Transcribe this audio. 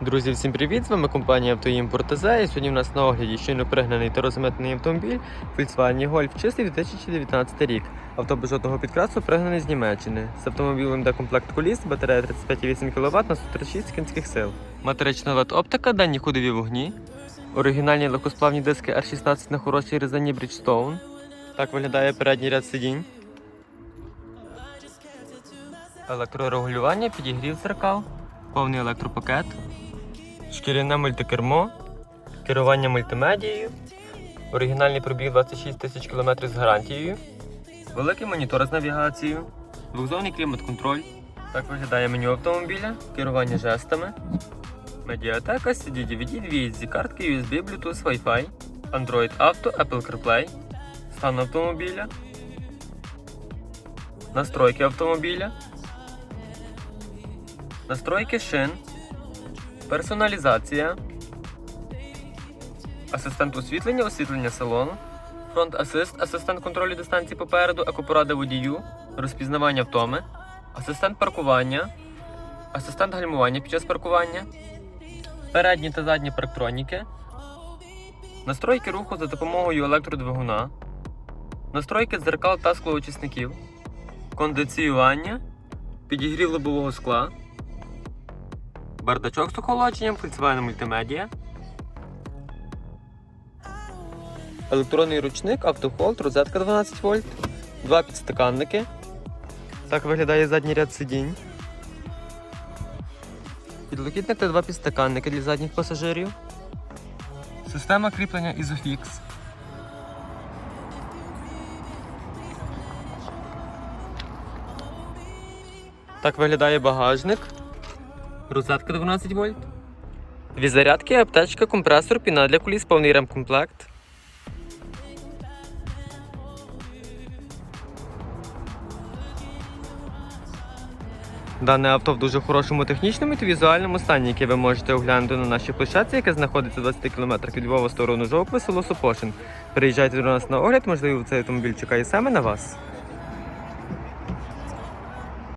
Друзі, всім привіт! З вами компанія «Автоімпорт ТЗ» і сьогодні в нас на огляді щойно пригнаний та розмитнений автомобіль Volkswagen Golf чистий 2019 рік. Авто без жодного підкрасу пригнаний з Німеччини. З автомобілем де комплект коліс, батарея 35,8 кВт на 136 кінських сил. Матерична LED оптика, дані ходові вогні. Оригінальні легкосплавні диски R16 на хорошій резині Bridgestone. Так виглядає передній ряд сидінь. Електрорегулювання, підігрів зеркал, повний електропакет, шкіряне мультикермо, керування мультимедією, оригінальний пробіг 26 тисяч км з гарантією, великий монітор з навігацією, двохзонний клімат-контроль. Так виглядає меню автомобіля, керування жестами, медіатека, CD, DVD, SD картки, USB, Bluetooth, Wi-Fi, Android Auto, Apple CarPlay, стан автомобіля, настройки автомобіля. Настройки шин, персоналізація, асистент освітлення, освітлення салону, фронт асист, асистент контролю дистанції попереду, екопорада водію, розпізнавання втоми, асистент паркування, асистент гальмування під час паркування, передні та задні парктроніки, настройки руху за допомогою електродвигуна, настройки дзеркал та склоочисників, кондиціювання, підігрів лобового скла. Бардачок з охолодженням, Volkswagen мультимедіа. Електронний ручник, автохолд, розетка 12 вольт, два підстаканники. Так виглядає задній ряд сидінь. Підлокітник та два підстаканники для задніх пасажирів. Система кріплення Isofix. Так виглядає багажник. Розетка 12 вольт. Дві зарядки, аптечка, компресор, піна для куліс, повний ремкомплект. Дане авто в дуже хорошому технічному та візуальному стані, яке ви можете оглянути на нашій площадці, яка знаходиться 20 км від Львова в сторону Жовкви, село Сопошин. Приїжджайте до нас на огляд, можливо, цей автомобіль чекає саме на вас.